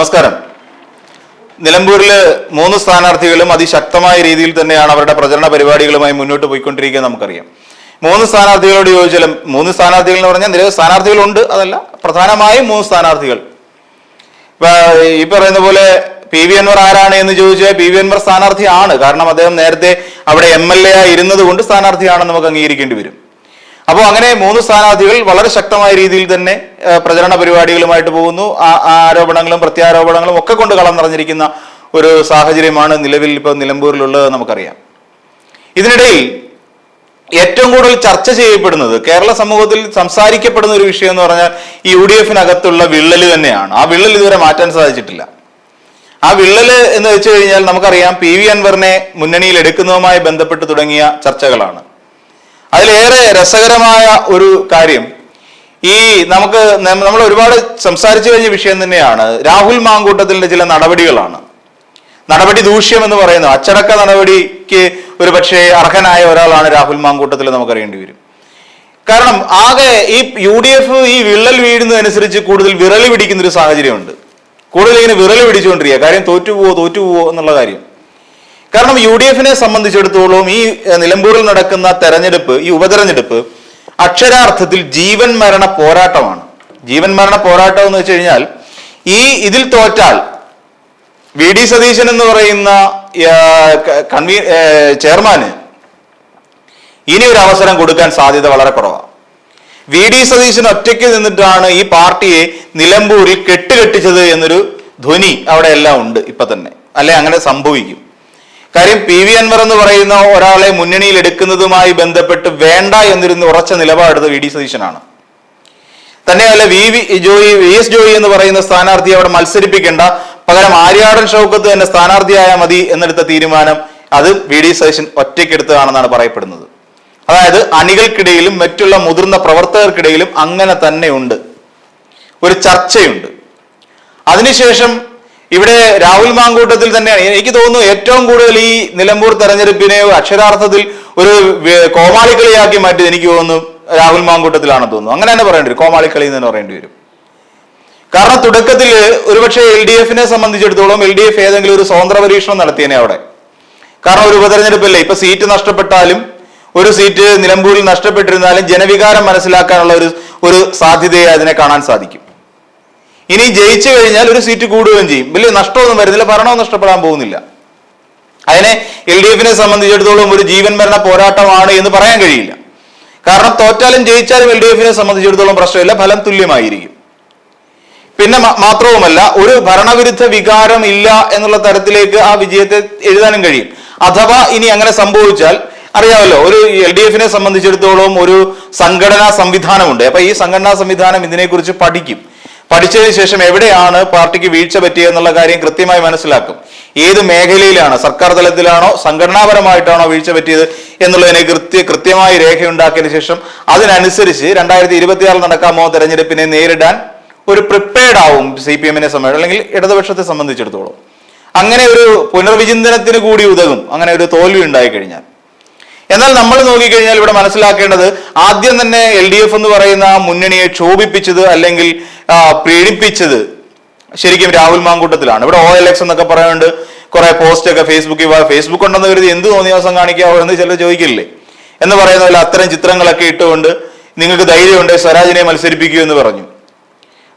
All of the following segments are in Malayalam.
നമസ്കാരം. നിലമ്പൂരിൽ മൂന്ന് സ്ഥാനാർത്ഥികളും അതിശക്തമായ രീതിയിൽ തന്നെയാണ് അവരുടെ പ്രചരണ പരിപാടികളുമായി മുന്നോട്ട് പോയിക്കൊണ്ടിരിക്കുക നമുക്കറിയാം. മൂന്ന് സ്ഥാനാർത്ഥികളോട് ചോദിച്ചാലും മൂന്ന് സ്ഥാനാർത്ഥികൾ എന്ന് പറഞ്ഞാൽ നിരവധി സ്ഥാനാർത്ഥികളുണ്ട് അതല്ല പ്രധാനമായും മൂന്ന് സ്ഥാനാർത്ഥികൾ. ഈ പറയുന്ന പോലെ പി വി അൻവർ ആരാണ് എന്ന് ചോദിച്ചാൽ പി വി അൻവർ സ്ഥാനാർത്ഥിയാണ്. കാരണം അദ്ദേഹം നേരത്തെ അവിടെ എം എൽ എ ആയി ഇരുന്നത് കൊണ്ട് സ്ഥാനാർത്ഥിയാണെന്ന് നമുക്ക് അംഗീകരിക്കേണ്ടി വരും. അപ്പോൾ അങ്ങനെ മൂന്ന് സ്ഥാനാർത്ഥികൾ വളരെ ശക്തമായ രീതിയിൽ തന്നെ പ്രചരണ പരിപാടികളുമായിട്ട് പോകുന്നു. ആരോപണങ്ങളും പ്രത്യാരോപണങ്ങളും ഒക്കെ കൊണ്ട് കളം നിറഞ്ഞിരിക്കുന്ന ഒരു സാഹചര്യമാണ് നിലവിൽ ഇപ്പോൾ നിലമ്പൂരിലുള്ളത് നമുക്കറിയാം. ഇതിനിടയിൽ ഏറ്റവും കൂടുതൽ ചർച്ച ചെയ്യപ്പെടുന്നത് കേരള സമൂഹത്തിൽ സംസാരിക്കപ്പെടുന്ന ഒരു വിഷയം എന്ന് പറഞ്ഞാൽ ഈ യു ഡി എഫിനകത്തുള്ള വിള്ളൽ തന്നെയാണ്. ആ വിള്ളൽ ഇതുവരെ മാറ്റാൻ സാധിച്ചിട്ടില്ല. ആ വിള്ളൽ എന്ന് വെച്ച് കഴിഞ്ഞാൽ നമുക്കറിയാം പി വി അൻവറിനെ മുന്നണിയിൽ എടുക്കുന്നതുമായി ബന്ധപ്പെട്ട് തുടങ്ങിയ ചർച്ചകളാണ്. അതിലേറെ രസകരമായ ഒരു കാര്യം ഈ നമുക്ക് നമ്മൾ ഒരുപാട് സംസാരിച്ചു കഴിഞ്ഞ വിഷയം തന്നെയാണ് രാഹുൽ മാങ്കൂട്ടത്തിന്റെ ചില നടപടികളാണ്. നടപടി ദൂഷ്യം എന്ന് പറയുന്നു അച്ചടക്ക നടപടിക്ക് ഒരു പക്ഷേ അർഹനായ ഒരാളാണ് രാഹുൽ മാങ്കൂട്ടത്തിൽ നമുക്കറിയേണ്ടി വരും. കാരണം ആകെ ഈ യു ഡി എഫ് ഈ വിള്ളൽ വീഴുന്നതനുസരിച്ച് കൂടുതൽ വിറളി പിടിക്കുന്ന ഒരു സാഹചര്യമുണ്ട്. കൂടുതൽ ഇങ്ങനെ വിറളി പിടിച്ചുകൊണ്ടിരിക്കുക. കാര്യം തോറ്റുപോവോ തോറ്റുപോവോ എന്നുള്ള കാര്യം. കാരണം യു ഡി എഫിനെ സംബന്ധിച്ചിടത്തോളം ഈ നിലമ്പൂരിൽ നടക്കുന്ന തെരഞ്ഞെടുപ്പ് ഈ ഉപതെരഞ്ഞെടുപ്പ് അക്ഷരാർത്ഥത്തിൽ ജീവൻ മരണ പോരാട്ടമാണ്. ജീവൻ മരണ പോരാട്ടം എന്ന് വെച്ച് കഴിഞ്ഞാൽ ഈ ഇതിൽ തോറ്റാൽ വി ഡി സതീശൻ എന്ന് പറയുന്ന കൺവീ ചെയർമാന് ഇനി ഒരു അവസരം കൊടുക്കാൻ സാധ്യത വളരെ കുറവാണ് വി ഡി സതീശൻ ഒറ്റയ്ക്ക് നിന്നിട്ടാണ് ഈ പാർട്ടിയെ നിലമ്പൂരിൽ കെട്ടുകെട്ടിച്ചത് എന്നൊരു ധ്വനി അവിടെ എല്ലാം ഉണ്ട് ഇപ്പൊ തന്നെ അല്ലെ? അങ്ങനെ സംഭവിക്കും. കാര്യം പി വി അൻവർ എന്ന് പറയുന്ന ഒരാളെ മുന്നണിയിൽ എടുക്കുന്നതുമായി ബന്ധപ്പെട്ട് വേണ്ട എന്നിരുന്ന് ഉറച്ച നിലപാടത് വി ഡി സതീശനാണ്. തന്നെയല്ല V V Joy V S Joy എന്ന് പറയുന്ന സ്ഥാനാർത്ഥിയെ അവിടെ മത്സരിപ്പിക്കേണ്ട. പകരം ആര്യാടൻ ഷൗക്കത്ത് തന്നെ സ്ഥാനാർത്ഥിയായാൽ മതി എന്നെടുത്ത തീരുമാനം അത് വി ഡി സതീശൻ ഒറ്റയ്ക്കെടുത്തതാണെന്നാണ് പറയപ്പെടുന്നത്. അതായത് അണികൾക്കിടയിലും മറ്റുള്ള മുതിർന്ന പ്രവർത്തകർക്കിടയിലും അങ്ങനെ തന്നെ ഉണ്ട്. ഒരു ചർച്ചയുണ്ട്. അതിനുശേഷം ഇവിടെ രാഹുൽ മാങ്കൂട്ടത്തിൽ തന്നെയാണ്. എനിക്ക് തോന്നുന്നു ഏറ്റവും കൂടുതൽ ഈ നിലമ്പൂർ തെരഞ്ഞെടുപ്പിനെ അക്ഷരാർത്ഥത്തിൽ ഒരു കോമാളിക്കളിയാക്കി മാറ്റി എനിക്ക് തോന്നുന്നു രാഹുൽ മാങ്കൂട്ടത്തിലാണ് തോന്നുന്നു. അങ്ങനെ തന്നെ പറയേണ്ടി വരും. കോമാളിക്കളി എന്ന് പറയേണ്ടി വരും. കാരണം തുടക്കത്തിൽ ഒരുപക്ഷെ എൽ ഡി എഫിനെ സംബന്ധിച്ചിടത്തോളം എൽ ഡി എഫ് ഏതെങ്കിലും ഒരു സ്വതന്ത്ര പരീക്ഷണം നടത്തിയനെ അവിടെ. കാരണം ഒരു ഉപതെരഞ്ഞെടുപ്പല്ലേ? ഇപ്പൊ സീറ്റ് നഷ്ടപ്പെട്ടാലും ഒരു സീറ്റ് നിലമ്പൂരിൽ നഷ്ടപ്പെട്ടിരുന്നാലും ജനവികാരം മനസ്സിലാക്കാനുള്ള ഒരു ഒരു സാധ്യതയെ അതിനെ കാണാൻ സാധിക്കും. ഇനി ജയിച്ചു കഴിഞ്ഞാൽ ഒരു സീറ്റ് കൂടുകയും ചെയ്യും. വലിയ നഷ്ടമൊന്നും വരുന്നില്ല ഭരണവും നഷ്ടപ്പെടാൻ പോകുന്നില്ല. അതിനെ എൽ ഡി എഫിനെ സംബന്ധിച്ചിടത്തോളം ഒരു ജീവൻ മരണ പോരാട്ടമാണ് എന്ന് പറയാൻ കഴിയില്ല. കാരണം തോറ്റാലും ജയിച്ചാലും എൽ ഡി എഫിനെ സംബന്ധിച്ചിടത്തോളം പ്രശ്നമില്ല ഫലം തുല്യമായിരിക്കും. പിന്നെ മാത്രവുമല്ല ഒരു ഭരണവിരുദ്ധ വികാരം ഇല്ല എന്നുള്ള തരത്തിലേക്ക് ആ വിജയത്തെ എഴുതാനും കഴിയും. അഥവാ ഇനി അങ്ങനെ സംഭവിച്ചാൽ അറിയാമല്ലോ ഒരു എൽ ഡി എഫിനെ സംബന്ധിച്ചിടത്തോളം ഒരു സംഘടനാ സംവിധാനമുണ്ട്. അപ്പൊ ഈ സംഘടനാ സംവിധാനം ഇതിനെക്കുറിച്ച് പഠിക്കും. പഠിച്ചതിന് ശേഷം എവിടെയാണ് പാർട്ടിക്ക് വീഴ്ച പറ്റിയത് എന്നുള്ള കാര്യം കൃത്യമായി മനസ്സിലാക്കും. ഏത് മേഖലയിലാണ് സർക്കാർ തലത്തിലാണോ സംഘടനാപരമായിട്ടാണോ വീഴ്ച പറ്റിയത് എന്നുള്ളതിനെ കൃത്യ കൃത്യമായി രേഖയുണ്ടാക്കിയതിനു ശേഷം അതിനനുസരിച്ച് രണ്ടായിരത്തി ഇരുപത്തിയാറിൽ പോകുന്ന തെരഞ്ഞെടുപ്പിനെ നേരിടാൻ ഒരു പ്രിപ്പയർഡ് ആവും സി പി എമ്മിനെ സംബന്ധിച്ച് അല്ലെങ്കിൽ ഇടതുപക്ഷത്തെ സംബന്ധിച്ചിടത്തോളം. അങ്ങനെ ഒരു പുനർവിചിന്തനത്തിന് കൂടി ഉതകും. അങ്ങനെ ഒരു തോൽവി ഉണ്ടായി കഴിഞ്ഞാൽ എന്നാൽ നമ്മൾ നോക്കിക്കഴിഞ്ഞാൽ ഇവിടെ മനസ്സിലാക്കേണ്ടത് ആദ്യം തന്നെ എൽ ഡി എഫ് എന്ന് പറയുന്ന മുന്നണിയെ ക്ഷോഭിപ്പിച്ചത് അല്ലെങ്കിൽ പീഡിപ്പിച്ചത് ശരിക്കും രാഹുൽ മാങ്കൂട്ടത്തിലാണ്. ഇവിടെ ഒ എൽ എക്സ് എന്നൊക്കെ പറയുന്നുണ്ട്. കുറെ പോസ്റ്റ് ഒക്കെ ഫേസ്ബുക്കിൽ ഫേസ്ബുക്ക് ഉണ്ടെന്ന് കരുതി എന്ത് തോന്നിയ ദിവസം കാണിക്കാവോ എന്ന് ചിലർ ചോദിക്കില്ലേ? എന്ന് പറയുന്ന പോലെ അത്തരം ചിത്രങ്ങളൊക്കെ ഇട്ടുകൊണ്ട് നിങ്ങൾക്ക് ധൈര്യമുണ്ട് സ്വരാജിനെ മത്സരിപ്പിക്കൂ എന്ന് പറഞ്ഞു.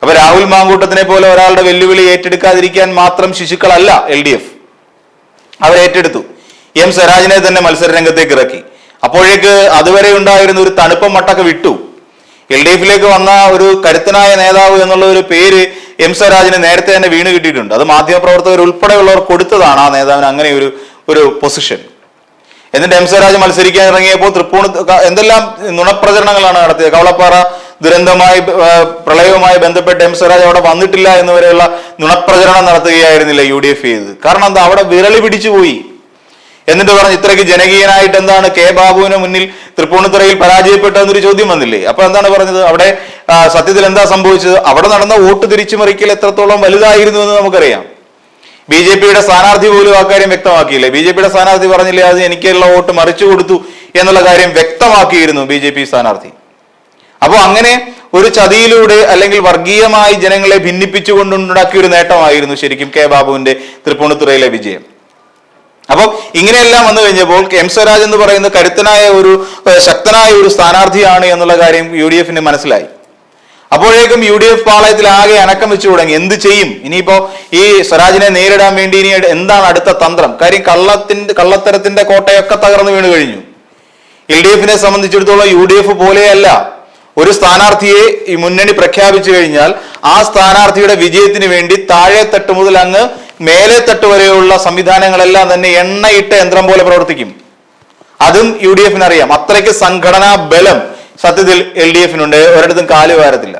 അപ്പൊ രാഹുൽ മാങ്കൂട്ടത്തിനെ പോലെ ഒരാളുടെ വെല്ലുവിളി ഏറ്റെടുക്കാതിരിക്കാൻ മാത്രം ശിശുക്കളല്ല എൽ ഡി എഫ്. അവരേറ്റെടുത്തു. എം സ്വരാജിനെ തന്നെ മത്സര രംഗത്തേക്ക് ഇറക്കി. അപ്പോഴേക്ക് അതുവരെ ഉണ്ടായിരുന്ന ഒരു തണുപ്പം മട്ടൊക്കെ വിട്ടു. എൽ ഡി എഫിലേക്ക് വന്ന ഒരു കരുത്തനായ നേതാവ് എന്നുള്ള ഒരു പേര് എം സ്വരാജിന് നേരത്തെ തന്നെ വീണ് കിട്ടിയിട്ടുണ്ട്. അത് മാധ്യമപ്രവർത്തകർ ഉൾപ്പെടെയുള്ളവർ കൊടുത്തതാണ് ആ നേതാവിന് അങ്ങനെ ഒരു ഒരു പൊസിഷൻ എന്നിട്ട് എം സ്വരാജ് മത്സരിക്കാൻ ഇറങ്ങിയപ്പോൾ തൃപ്പൂണി എന്തെല്ലാം നുണപ്രചരണങ്ങളാണ് നടത്തിയത്? കവളപ്പാറ ദുരന്തമായി പ്രളയവുമായി ബന്ധപ്പെട്ട് എം സ്വരാജ് അവിടെ വന്നിട്ടില്ല എന്നുവരെയുള്ള നുണപ്രചരണം നടത്തുകയായിരുന്നില്ല യു ഡി എഫ് ചെയ്ത് കാരണം എന്താ? അവിടെ വിരളി പിടിച്ചു പോയി. എന്നിട്ട് പറഞ്ഞ് ഇത്രയ്ക്ക് ജനകീയനായിട്ട് എന്താണ് കെ ബാബുവിന് മുന്നിൽ തൃപ്പൂണിത്തുറയിൽ പരാജയപ്പെട്ടതെന്നൊരു ചോദ്യം വന്നില്ലേ? അപ്പൊ എന്താണ് പറഞ്ഞത്? അവിടെ സത്യത്തിൽ എന്താ സംഭവിച്ചത്? അവിടെ നടന്ന വോട്ട് തിരിച്ചു മറിക്കൽ എത്രത്തോളം വലുതായിരുന്നു എന്ന് നമുക്കറിയാം. ബി ജെ പിയുടെ സ്ഥാനാർത്ഥി പോലും ആ കാര്യം വ്യക്തമാക്കിയില്ലേ. ബി ജെ പിയുടെ സ്ഥാനാർത്ഥി പറഞ്ഞില്ലേ അത് എനിക്കുള്ള വോട്ട് മറിച്ചു കൊടുത്തു എന്നുള്ള കാര്യം വ്യക്തമാക്കിയിരുന്നു ബി ജെ പി സ്ഥാനാർത്ഥി. അപ്പോൾ അങ്ങനെ ഒരു ചതിയിലൂടെ അല്ലെങ്കിൽ വർഗീയമായി ജനങ്ങളെ ഭിന്നിപ്പിച്ചുകൊണ്ടുണ്ടാക്കിയ ഒരു നേട്ടമായിരുന്നു ശരിക്കും കെ ബാബുവിന്റെ തൃപ്പൂണിത്തുറയിലെ വിജയം. അപ്പോൾ ഇങ്ങനെയെല്ലാം വന്നു കഴിഞ്ഞപ്പോൾ എം സ്വരാജ് എന്ന് പറയുന്ന കരുത്തനായ ഒരു ശക്തനായ ഒരു സ്ഥാനാർത്ഥിയാണ് എന്നുള്ള കാര്യം യു ഡി എഫിന് മനസ്സിലായി. അപ്പോഴേക്കും യു ഡി എഫ് പാളയത്തിൽ ആകെ അനക്കം വെച്ചു തുടങ്ങി. എന്ത് ചെയ്യും? ഇനിയിപ്പോ ഈ സ്വരാജിനെ നേരിടാൻ വേണ്ടി ഇനി എന്താണ് അടുത്ത തന്ത്രം? കാര്യം കള്ളത്തിന്റെ കള്ളത്തരത്തിന്റെ കോട്ടയൊക്കെ തകർന്നു വീണ് കഴിഞ്ഞു. എൽ ഡി എഫിനെ സംബന്ധിച്ചിടത്തോളം യു ഡി എഫ് പോലെയല്ല. ഒരു സ്ഥാനാർത്ഥിയെ ഈ മുന്നണി പ്രഖ്യാപിച്ചു കഴിഞ്ഞാൽ ആ സ്ഥാനാർത്ഥിയുടെ വിജയത്തിന് വേണ്ടി താഴെ തട്ട് മുതൽ അങ്ങ് മേലെ തട്ട് വരെയുള്ള സംവിധാനങ്ങളെല്ലാം തന്നെ എണ്ണയിട്ട യന്ത്രം പോലെ പ്രവർത്തിക്കും. അതും യു ഡി എഫിന് അറിയാം അത്രയ്ക്ക് സംഘടനാ ബലം സത്യത്തിൽ എൽ ഡി എഫിനുണ്ട്. ഒരിടത്തും കാൽ വാരത്തില്ല.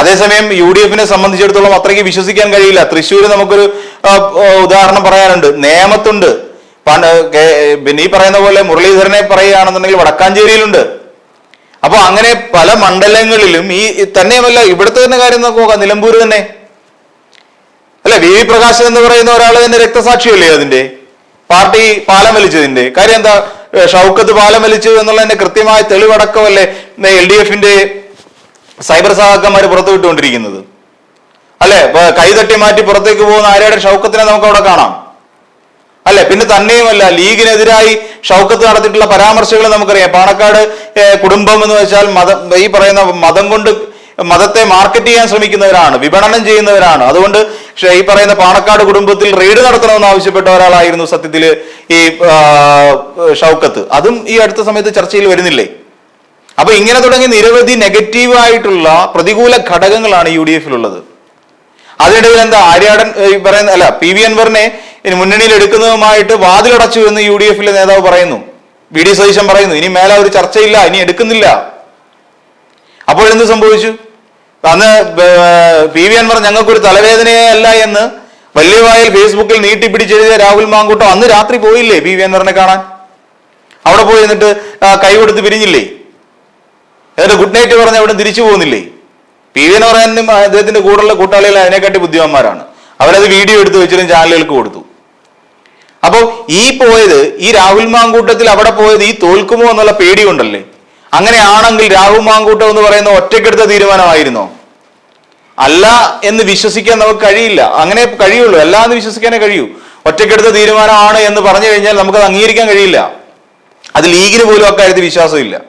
അതേസമയം യു ഡി എഫിനെ സംബന്ധിച്ചിടത്തോളം അത്രയ്ക്ക് വിശ്വസിക്കാൻ കഴിയില്ല. തൃശ്ശൂർ നമുക്കൊരു ഉദാഹരണം പറയാനുണ്ട്. നേമത്തുണ്ട്. പിന്നെ ഈ പറയുന്ന പോലെ മുരളീധരനെ പറയുകയാണെന്നുണ്ടെങ്കിൽ വടക്കാഞ്ചേരിയിലുണ്ട്. അപ്പൊ അങ്ങനെ പല മണ്ഡലങ്ങളിലും ഈ തന്നെയുമല്ല ഇവിടുത്തെ തന്നെ കാര്യം നോക്കാം. നിലമ്പൂർ തന്നെ. അല്ലെ വി വി പ്രകാശൻ എന്ന് പറയുന്ന ഒരാൾ തന്നെ രക്തസാക്ഷിയല്ലേ അതിന്റെ? പാർട്ടി പാലം വലിച്ചതിന്റെ. കാര്യം എന്താ ഷൗക്കത്ത് പാലം വലിച്ചു എന്നുള്ളതിന്റെ കൃത്യമായ തെളിവടക്കമല്ലേ എൽ ഡി എഫിന്റെ സൈബർ സഹാക്കന്മാർ പുറത്തു വിട്ടുകൊണ്ടിരിക്കുന്നത്? അല്ലെ കൈതട്ടി മാറ്റി പുറത്തേക്ക് പോകുന്ന ആര്യയുടെ ഷൗക്കത്തിനെ നമുക്ക് അവിടെ കാണാം? അല്ലെ പിന്നെ തന്നെയുമല്ല ലീഗിനെതിരായി ഷൗക്കത്ത് നടത്തിയിട്ടുള്ള പരാമർശങ്ങൾ നമുക്കറിയാം. പാണക്കാട് കുടുംബം എന്ന് വെച്ചാൽ മതം ഈ പറയുന്ന മതം കൊണ്ട് മതത്തെ മാർക്കറ്റ് ചെയ്യാൻ ശ്രമിക്കുന്നവരാണ് വിപണനം ചെയ്യുന്നവരാണ്. അതുകൊണ്ട് ഷ- ഈ പറയുന്ന പാണക്കാട് കുടുംബത്തിൽ റെയ്ഡ് നടത്തണമെന്ന് ആവശ്യപ്പെട്ട ഒരാളായിരുന്നു സത്യത്തിൽ ഈ ഷൗക്കത്ത്. അതും ഈ അടുത്ത സമയത്ത് ചർച്ചയിൽ വരുന്നില്ലേ? അപ്പൊ ഇങ്ങനെ തുടങ്ങി നിരവധി നെഗറ്റീവ് ആയിട്ടുള്ള പ്രതികൂല ഘടകങ്ങളാണ് യു ഡി എഫിലുള്ളത്. അതിനിടയിൽ എന്താ ആര്യാടൻ പറയുന്ന അല്ല പി വി അൻവറിനെ മുന്നണിയിൽ എടുക്കുന്നതുമായിട്ട് വാതിലടച്ചു എന്ന് യു ഡി എഫിലെ നേതാവ് പറയുന്നു. വി ഡി സതീശൻ പറയുന്നു ഇനി മേലെ ഒരു ചർച്ചയില്ല ഇനി എടുക്കുന്നില്ല. അപ്പോൾ എന്ത് സംഭവിച്ചു? അന്ന് പി വി അൻവർ ഞങ്ങൾക്കൊരു തലവേദനയല്ല എന്ന് വല്യവായിൽ ഫേസ്ബുക്കിൽ നീട്ടിപ്പിടിച്ചെഴുതിയ രാഹുൽ മാങ്കൂട്ടോ അന്ന് രാത്രി പോയില്ലേ പി വി അൻവറിനെ കാണാൻ? അവിടെ പോയി എന്നിട്ട് കൈവെടുത്ത് പിരിഞ്ഞില്ലേ? എന്നിട്ട് ഗുഡ് നൈറ്റ് പറഞ്ഞ് അവിടെ തിരിച്ചു പോകുന്നില്ലേ? പി വി എന്ന് പറയാനും അദ്ദേഹത്തിന്റെ കൂടെയുള്ള കൂട്ടാളികൾ അതിനെക്കാട്ടി ബുദ്ധിമാന്മാരാണ്. അവരത് വീഡിയോ എടുത്ത് വെച്ചിട്ടും ചാനലുകൾക്ക് കൊടുത്തു. അപ്പോൾ ഈ പോയത് ഈ രാഹുൽ മാങ്കൂട്ടത്തിൽ അവിടെ പോയത് ഈ തോൽക്കുമോ എന്നുള്ള പേടി കൊണ്ടല്ലേ അങ്ങനെയാണെങ്കിൽ രാഹുൽ മാങ്കൂട്ടം എന്ന് പറയുന്ന ഒറ്റക്കെടുത്ത തീരുമാനമായിരുന്നോ? അല്ല എന്ന് വിശ്വസിക്കാൻ നമുക്ക് കഴിയില്ല. അങ്ങനെ കഴിയുള്ളൂ. അല്ല എന്ന് വിശ്വസിക്കാനേ കഴിയൂ. ഒറ്റക്കെടുത്ത തീരുമാനമാണ് എന്ന് പറഞ്ഞു കഴിഞ്ഞാൽ നമുക്കത് അംഗീകരിക്കാൻ കഴിയില്ല. അത് ലീഗിന് പോലും അക്കാര്യത്തിൽ വിശ്വാസമില്ല.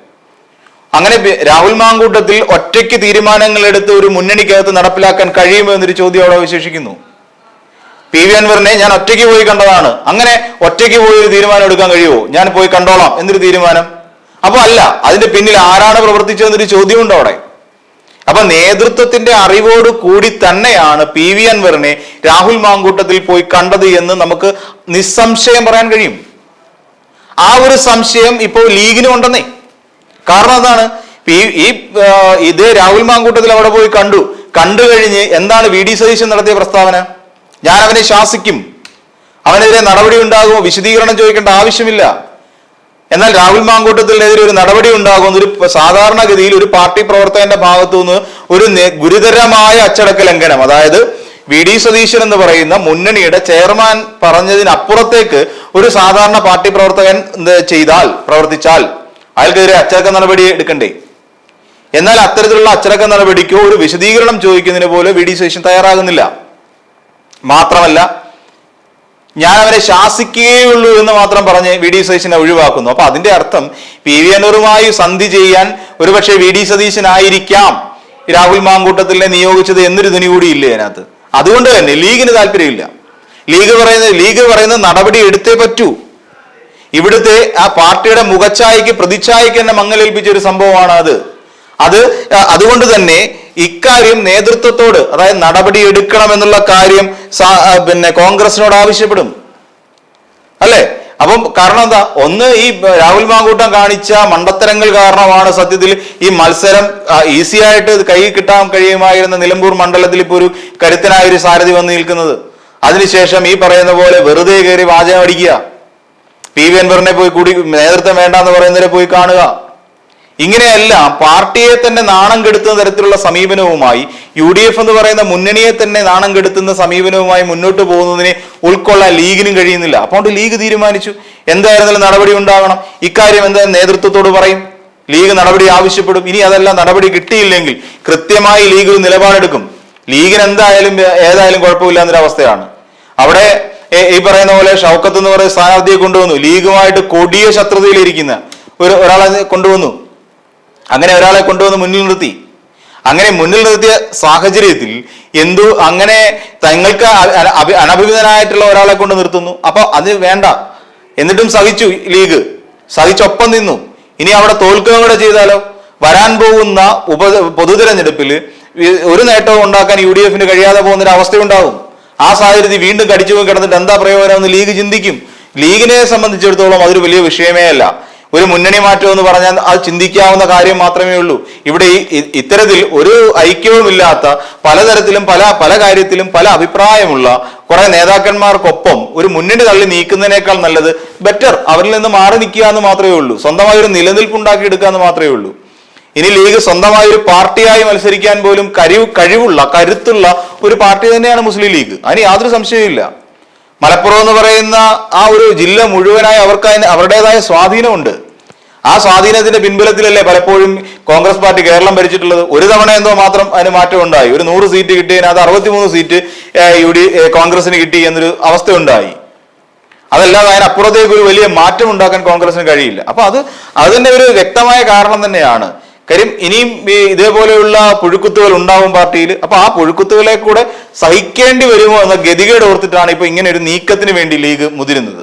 അങ്ങനെ രാഹുൽ മാങ്കൂട്ടത്തിൽ ഒറ്റയ്ക്ക് തീരുമാനങ്ങൾ എടുത്ത് ഒരു മുന്നണിക്കകത്ത് നടപ്പിലാക്കാൻ കഴിയുമോ എന്നൊരു ചോദ്യം അവിടെ വിശേഷിക്കുന്നു പി വി അൻവറിനെ ഞാൻ ഒറ്റയ്ക്ക് പോയി കണ്ടതാണ്. അങ്ങനെ ഒറ്റയ്ക്ക് പോയി ഒരു തീരുമാനം എടുക്കാൻ കഴിയുമോ? ഞാൻ പോയി കണ്ടോളാം എന്നൊരു തീരുമാനം. അപ്പൊ അല്ല അതിന്റെ പിന്നിൽ ആരാണ് പ്രവർത്തിച്ചതെന്നൊരു ചോദ്യമുണ്ട് അവിടെ. അപ്പൊ നേതൃത്വത്തിന്റെ അറിവോട് കൂടി തന്നെയാണ് പി വി അൻവറിനെ രാഹുൽ മാങ്കൂട്ടത്തിൽ പോയി കണ്ടത് എന്ന് നമുക്ക് നിസ്സംശയം പറയാൻ കഴിയും. ആ ഒരു സംശയം ഇപ്പോൾ ലീഗിനും ഉണ്ടെന്നേ. കാരണം അതാണ് ഈ ഇത് രാഹുൽ മാങ്കൂട്ടത്തിൽ അവിടെ പോയി കണ്ടു. കണ്ടു കഴിഞ്ഞ് എന്താണ് വി ഡി സതീശൻ നടത്തിയ പ്രസ്താവന? ഞാൻ അവനെ ശാസിക്കും. അവനെതിരെ നടപടി ഉണ്ടാകുമോ? വിശദീകരണം ചോദിക്കേണ്ട ആവശ്യമില്ല. എന്നാൽ രാഹുൽ മാങ്കൂട്ടത്തിനെതിരെ ഒരു നടപടി ഉണ്ടാകുമെന്ന് ഒരു സാധാരണഗതിയിൽ ഒരു പാർട്ടി പ്രവർത്തകന്റെ ഭാഗത്തു നിന്ന് ഒരു ഗുരുതരമായ അച്ചടക്ക ലംഘനം. അതായത് വി ഡി സതീശൻ എന്ന് പറയുന്ന മുന്നണിയുടെ ചെയർമാൻ പറഞ്ഞതിനപ്പുറത്തേക്ക് ഒരു സാധാരണ പാർട്ടി പ്രവർത്തകൻ ചെയ്താൽ പ്രവർത്തിച്ചാൽ അയാൾക്കെതിരെ അച്ചടക്ക നടപടി എടുക്കണ്ടേ? എന്നാൽ അത്തരത്തിലുള്ള അച്ചടക്ക നടപടിക്കോ ഒരു വിശദീകരണം ചോദിക്കുന്നതിന് പോലും വി ഡി സതീശൻ തയ്യാറാകുന്നില്ല. മാത്രമല്ല ഞാൻ അവരെ ശാസിക്കുകയുള്ളൂ എന്ന് മാത്രം പറഞ്ഞ് വി ഡി സതീശനെ ഒഴിവാക്കുന്നു. അപ്പൊ അതിന്റെ അർത്ഥം പി വി അനൂറുമായി സന്ധി ചെയ്യാൻ ഒരുപക്ഷെ വി ഡി സതീശനായിരിക്കാം രാഹുൽ മാങ്കൂട്ടത്തിലെ നിയോഗിച്ചത് എന്നൊരു ധനി കൂടി ഇല്ലേ അതിനകത്ത്? അതുകൊണ്ട് തന്നെ ലീഗിന് താല്പര്യമില്ല. ലീഗ് പറയുന്ന ലീഗ് പറയുന്ന നടപടി എടുത്തേ പറ്റൂ. ഇവിടുത്തെ ആ പാർട്ടിയുടെ മുഖച്ഛായക്ക് പ്രതിച്ഛായക്ക് തന്നെ മങ്ങലേൽപ്പിച്ച ഒരു സംഭവമാണ് അത് അത് അതുകൊണ്ട് തന്നെ ഇക്കാര്യം നേതൃത്വത്തോട് അതായത് നടപടി എടുക്കണം എന്നുള്ള കാര്യം പിന്നെ കോൺഗ്രസിനോട് ആവശ്യപ്പെടും. അല്ലേ? അപ്പം കാരണം എന്താ? ഒന്ന് ഈ രാഹുൽ മാങ്കൂട്ടം കാണിച്ച മണ്ടത്തരങ്ങൾ കാരണമാണ് സത്യത്തിൽ ഈ മത്സരം ഈസി ആയിട്ട് കൈ കിട്ടാൻ കഴിയുമായിരുന്ന നിലമ്പൂർ മണ്ഡലത്തിൽ ഇപ്പോൾ ഒരു കരുത്തനായ ഒരു സാരഥി വന്ന് നിൽക്കുന്നത്. അതിനുശേഷം ഈ പറയുന്ന പോലെ വെറുതെ കയറി വാചകം അടിക്കുക. പി വി അൻവറിനെ പോയി കൂടി നേതൃത്വം വേണ്ടെന്ന് പറയുന്നവരെ പോയി കാണുക. ഇങ്ങനെയെല്ലാം പാർട്ടിയെ തന്നെ നാണം കെടുത്തുന്ന തരത്തിലുള്ള സമീപനവുമായി യു ഡി എഫ് എന്ന് പറയുന്ന മുന്നണിയെ തന്നെ നാണം കെടുത്തുന്ന സമീപനവുമായി മുന്നോട്ട് പോകുന്നതിനെ ഉൾക്കൊള്ളാൻ ലീഗിനും കഴിയുന്നില്ല. അപ്പോൾ ലീഗ് തീരുമാനിച്ചു. എന്തായിരുന്നാലും നടപടി ഉണ്ടാകണം. ഇക്കാര്യം എന്താ നേതൃത്വത്തോട് പറയും? ലീഗ് നടപടി ആവശ്യപ്പെടും. ഇനി അതെല്ലാം നടപടി കിട്ടിയില്ലെങ്കിൽ കൃത്യമായി ലീഗ് നിലപാടെടുക്കും. ലീഗിന് എന്തായാലും ഏതായാലും കുഴപ്പമില്ല എന്നൊരു അവസ്ഥയാണ്. അവിടെ ഈ പറയുന്ന പോലെ ഷൗക്കത്ത് എന്ന് പറയുന്ന സ്ഥാനാർത്ഥിയെ കൊണ്ടുവന്നു. ലീഗുമായിട്ട് കൊടിയ ശത്രുതയിലിരിക്കുന്ന ഒരു ഒരാളെ കൊണ്ടുവന്നു. അങ്ങനെ ഒരാളെ കൊണ്ടുവന്ന് മുന്നിൽ നിർത്തി. അങ്ങനെ മുന്നിൽ നിർത്തിയ സാഹചര്യത്തിൽ എന്തു അങ്ങനെ തങ്ങൾക്ക് അനഭിമിതനായിട്ടുള്ള ഒരാളെ കൊണ്ട് നിർത്തുന്നു. അപ്പൊ അത് വേണ്ട. എന്നിട്ടും സഹിച്ചു ലീഗ്. സഹിച്ചൊപ്പം നിന്നു. ഇനി അവിടെ തോൽക്കുക കൂടെ ചെയ്താലോ? വരാൻ പോകുന്ന ഉപ പൊതു തെരഞ്ഞെടുപ്പിൽ ഒരു നേട്ടവും ഉണ്ടാക്കാൻ യു ഡി എഫിന് കഴിയാതെ പോകുന്നൊരു അവസ്ഥയുണ്ടാകും ആ സാഹചര്യത്തിൽ വീണ്ടും കടിച്ചു പോയി കിടന്നിട്ട് എന്താ പ്രയോജനം എന്ന് ലീഗ് ചിന്തിക്കും. ലീഗിനെ സംബന്ധിച്ചിടത്തോളം അതൊരു വലിയ വിഷയമേ അല്ല. ഒരു മുന്നണി മാറ്റം എന്ന് പറഞ്ഞാൽ അത് ചിന്തിക്കാവുന്ന കാര്യം മാത്രമേ ഉള്ളൂ. ഇവിടെ ഈ ഇത്തരത്തിൽ ഒരു ഐക്യവുമില്ലാത്ത പലതരത്തിലും പല പല കാര്യത്തിലും പല അഭിപ്രായമുള്ള കുറെ നേതാക്കന്മാർക്കൊപ്പം ഒരു മുന്നണി തള്ളി നീക്കുന്നതിനേക്കാൾ നല്ലത് ബെറ്റർ അവരിൽ നിന്ന് മാറി നിൽക്കുക എന്ന് മാത്രമേ ഉള്ളൂ. സ്വന്തമായി ഒരു നിലനിൽപ്പ് ഉണ്ടാക്കി എടുക്കുക എന്ന് മാത്രമേ ഉള്ളൂ. ഇനി ലീഗ് സ്വന്തമായി ഒരു പാർട്ടിയായി മത്സരിക്കാൻ പോലും കഴിവ് കഴിവുള്ള കരുത്തുള്ള ഒരു പാർട്ടി തന്നെയാണ് മുസ്ലിം ലീഗ്. അതിന് യാതൊരു സംശയവുമില്ല. മലപ്പുറം എന്ന് പറയുന്ന ആ ഒരു ജില്ല മുഴുവനായി അവർക്ക് അതിന് അവരുടേതായ സ്വാധീനമുണ്ട്. ആ സ്വാധീനത്തിന്റെ പിൻബലത്തിലല്ലേ പലപ്പോഴും കോൺഗ്രസ് പാർട്ടി കേരളം ഭരിച്ചിട്ടുള്ളത്? ഒരു തവണ എന്തോ മാത്രം അതിന് മാറ്റം ഉണ്ടായി. ഒരു നൂറ് സീറ്റ് കിട്ടിയതിന് അത് അറുപത്തിമൂന്ന് സീറ്റ് യു ഡി കോൺഗ്രസിന് കിട്ടി എന്നൊരു അവസ്ഥ ഉണ്ടായി. അതല്ലാതെ അതിനപ്പുറത്തേക്ക് ഒരു വലിയ മാറ്റം ഉണ്ടാക്കാൻ കോൺഗ്രസിന് കഴിയില്ല. അപ്പൊ അത് അതിന്റെ ഒരു വ്യക്തമായ കാരണം തന്നെയാണ്. കാര്യം ഇനിയും ഇതേപോലെയുള്ള പുഴുക്കുത്തുകൾ ഉണ്ടാവും പാർട്ടിയിൽ. അപ്പൊ ആ പുഴുക്കുത്തുകളെ കൂടെ സഹിക്കേണ്ടി വരുമോ എന്ന ഗതികേട് ഓർത്തിട്ടാണ് ഇപ്പൊ ഇങ്ങനെ ഒരു നീക്കത്തിന് വേണ്ടി ലീഗ് മുതിരുന്നത്.